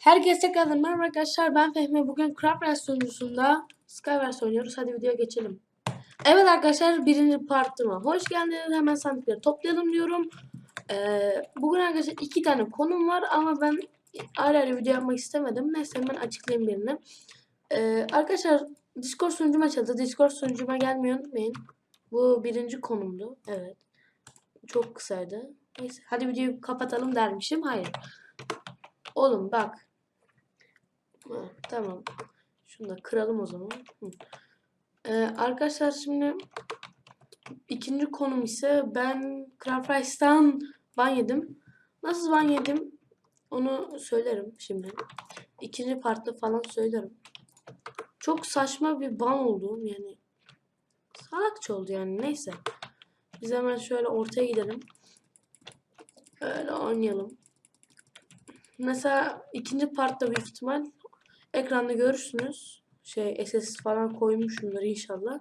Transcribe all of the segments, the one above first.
Herkese tekrardan merhaba arkadaşlar ben Fehmi bugün Craft sunucusunda Skywars oynuyoruz hadi videoya geçelim. Evet arkadaşlar birinci partıma hoş geldiniz hemen sandıkları toplayalım diyorum. Ee, bugün arkadaşlar iki tane konum var ama ben ayrı ayrı video yapmak istemedim. Neyse hemen açıklayayım birini. Ee, arkadaşlar Discord sunucuma açıldı. Discord sunucuma gelmeyi unutmayın. Bu birinci konumdu. Evet. Çok kısaydı. Neyse hadi videoyu kapatalım dermişim. Hayır. Oğlum bak. Ha, tamam. Şunu da kıralım o zaman. Ee, arkadaşlar şimdi ikinci konum ise ben Craft ban yedim. Nasıl ban yedim onu söylerim şimdi. İkinci partta falan söylerim. Çok saçma bir ban oldu yani. Salakça oldu yani neyse. Biz hemen şöyle ortaya gidelim. Öyle oynayalım. Mesela ikinci partta büyük ihtimal ekranda görürsünüz. Şey SS falan koymuşumdur inşallah.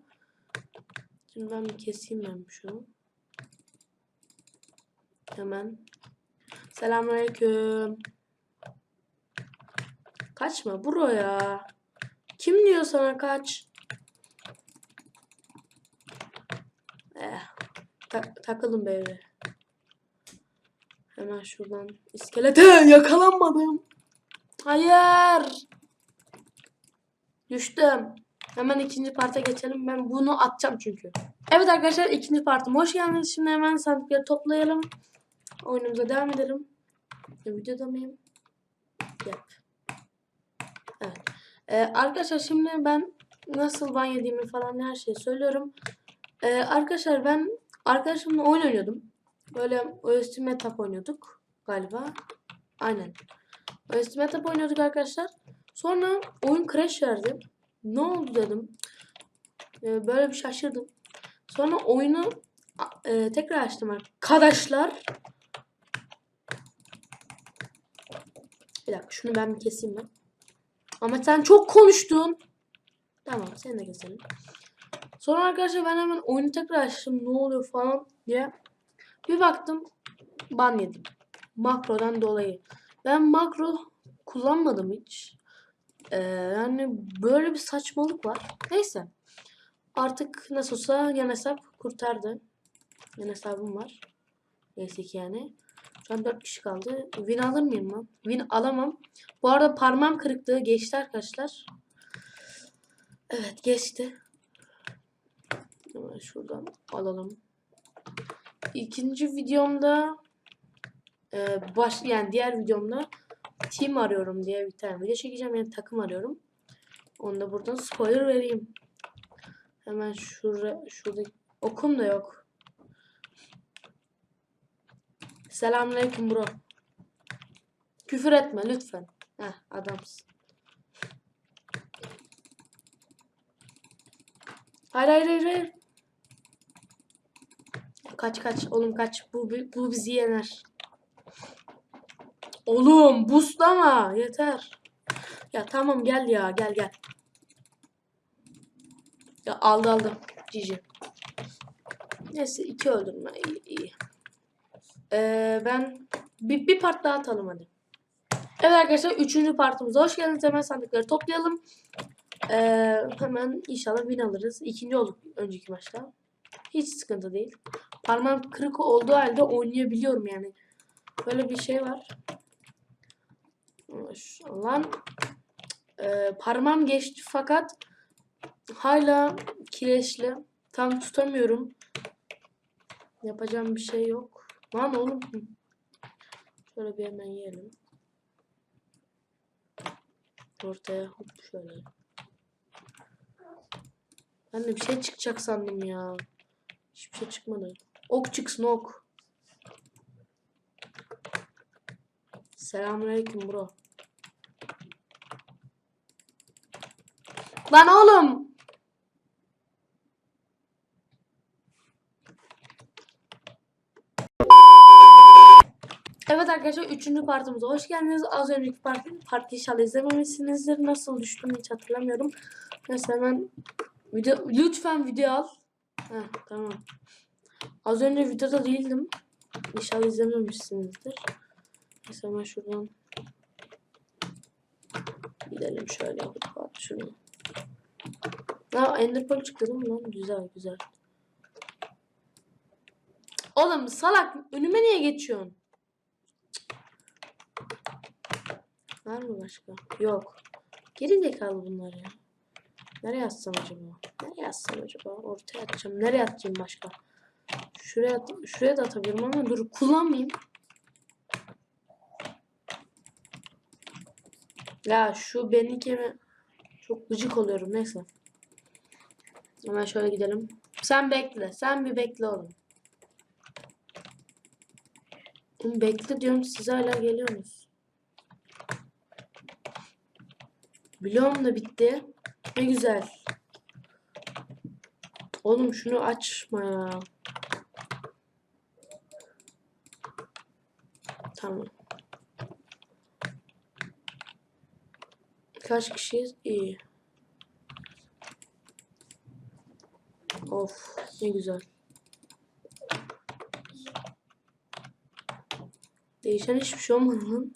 Şimdi ben bir keseyim ben şunu. Hemen. Selamünaleyküm. Kaçma bro ya. Kim diyor sana kaç? Eh, ta takılın böyle. Hemen şuradan iskelete yakalanmadım. Hayır. Düştüm. Hemen ikinci parta geçelim. Ben bunu atacağım çünkü. Evet arkadaşlar ikinci partım hoş geldiniz. Şimdi hemen sandıkları toplayalım. Oyunumuza devam edelim. Ya, videoda mıyım? Yap. Evet. Ee, arkadaşlar şimdi ben nasıl ban yediğimi falan her şeyi söylüyorum. Ee, arkadaşlar ben arkadaşımla oyun oynuyordum. Böyle OST Metap oynuyorduk galiba. Aynen. OST Metap oynuyorduk arkadaşlar. Sonra oyun crash verdi. Ne oldu dedim. Ee, böyle bir şaşırdım. Sonra oyunu e, tekrar açtım arkadaşlar. Bir dakika şunu ben bir keseyim ben. Ama sen çok konuştun. Tamam seni de keselim. Sonra arkadaşlar ben hemen oyunu tekrar açtım. Ne oluyor falan diye. Bir baktım ban yedim. Makrodan dolayı. Ben makro kullanmadım hiç. Ee, yani böyle bir saçmalık var. Neyse. Artık nasıl olsa yan hesap kurtardı. Yan hesabım var. Neyse ki yani. Şu an 4 kişi kaldı. Win alır mıyım lan? Win alamam. Bu arada parmağım kırıktı. Geçti arkadaşlar. Evet geçti. Hemen şuradan alalım. İkinci videomda e, baş yani diğer videomda team arıyorum diye bir tane video çekeceğim. Yani takım arıyorum. Onu da buradan spoiler vereyim. Hemen şurada şurada okum da yok. Selamünaleyküm bro. Küfür etme lütfen. Heh adamsın. Hayır hayır hayır. hayır. Kaç kaç oğlum kaç. Bu, bu bizi yener. Oğlum buslama yeter. Ya tamam gel ya gel gel. Ya aldı aldı. Cici. Neyse iki öldürme iyi iyi. Ee, ben bir, bir part daha atalım hadi. Evet arkadaşlar üçüncü partımıza hoş geldiniz. Hemen sandıkları toplayalım. Ee, hemen inşallah win alırız. İkinci olduk önceki maçta. Hiç sıkıntı değil. Parmağım kırık olduğu halde oynayabiliyorum yani. Böyle bir şey var. Lan e, parmağım geçti fakat hala kireçli. Tam tutamıyorum. Yapacağım bir şey yok. Lan oğlum. Şöyle bir hemen yiyelim. Ortaya hop şöyle. Ben de bir şey çıkacak sandım ya. Hiçbir şey çıkmadı. Ok çıksın ok. Selamünaleyküm bro. Lan oğlum. Evet arkadaşlar 3. partimize hoş geldiniz. Az önceki parti, parti inşallah izlememişsinizdir. Nasıl düştüm hiç hatırlamıyorum. Neyse hemen video, lütfen video al. Heh, tamam. Az önce videoda değildim. İnşallah izlememişsinizdir. Neyse hemen şuradan Gidelim şöyle bak şunu. Ha Ender Pearl çıktı değil mi lan? Güzel güzel. Oğlum salak önüme niye geçiyorsun? Var mı başka? Yok. Geri zekalı bunlar ya. Nereye atsam acaba? Nereye atsam acaba? Ortaya atacağım. Nereye atacağım başka? Şuraya şuraya da atabilirim ama dur kullanmayayım. Ya şu benimki mi? Çok gıcık oluyorum neyse. Hemen şöyle gidelim. Sen bekle. Sen bir bekle oğlum. Oğlum bekle diyorum siz hala geliyorsunuz. Biliyorum da bitti. Ne güzel. Oğlum şunu açma ya. Tamam. Kaç kişiyiz? İyi. Of ne güzel. Değişen hiçbir şey olmadı lan.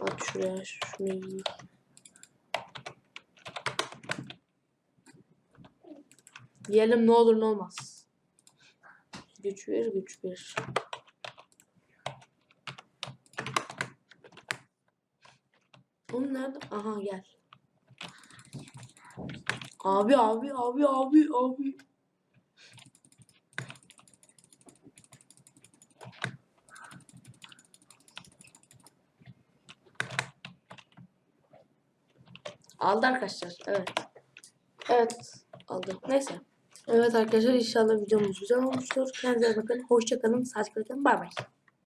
At şuraya şunu yiyeyim. Diyelim ne olur ne olmaz. Güç bir güç bir. Oğlum nerede? Aha gel. Abi abi abi abi abi. Aldı arkadaşlar. Evet. Evet. Aldı. Neyse. Evet arkadaşlar inşallah videomuz güzel olmuştur. Kendinize bakın. Hoşçakalın. Kalın. Bay bay.